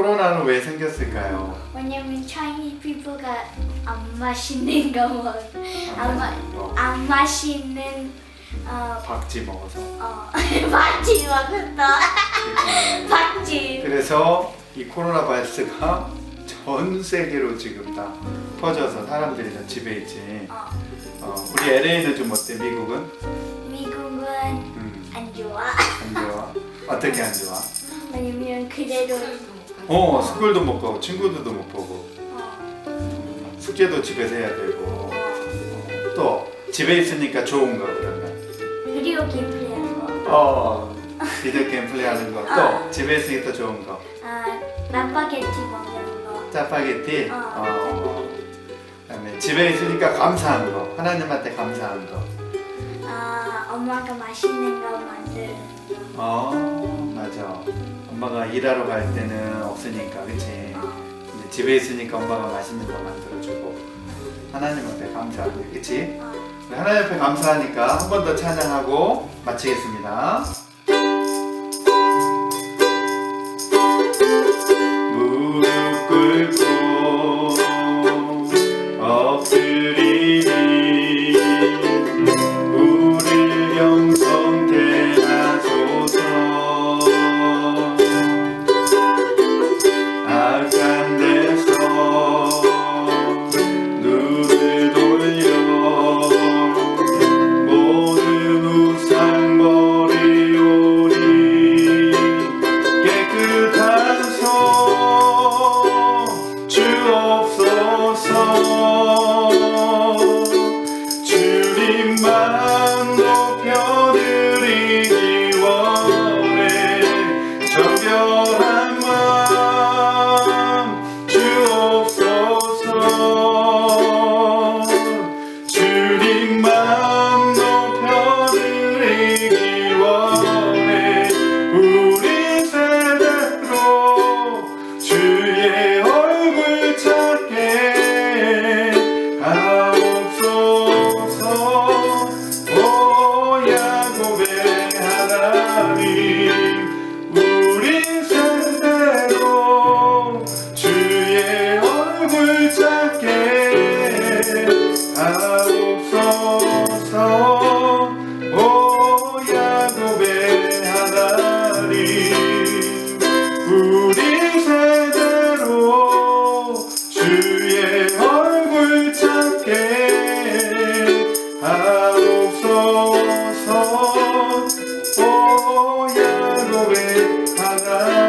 코로나는 왜 생겼을까요? 왜냐면 Chinese people가 안 마시는 거 먹, 안, 마, 뭐, 안 마시는 어, 박쥐 먹어서. 어, 박쥐 먹었다. 박쥐. 그래서 이 코로나 바이러스가 전 세계로 지금 다 퍼져서 사람들이 다 집에 있지. 어, 어, 우리 LA는 좀 어때? 미국은? 미국은 음, 안 좋아. 안 좋아. 어떻게 안 좋아? 왜냐면 그대로 어, 스쿨도 못 가고 친구들도 못 보고 어, 숙제도 집에서 해야 되고 어, 어, 또 집에 있으니까 좋은 거 그러면. 비디오 게임 플레이하는 거. 어, 비디오 게임 플레이하는 거. 또 집에 있으니까 또 좋은 거. 아, 라파게티 먹는 거. 짜파게티. 어. 어. 그다음에 집에 있으니까 감사한 거. 하나님한테 감사한 거. 아, 엄마가 맛있는 거 만드는 거. 어, 맞아. 엄마가 일하러 갈 때는 없으니까, 그치? 어, 근데 집에 있으니까 엄마가 맛있는 거 만들어주고 하나님 앞에 감사하고, 그치? 하나님 앞에 감사하니까 한 번 더 찬양하고 마치겠습니다. glory, I love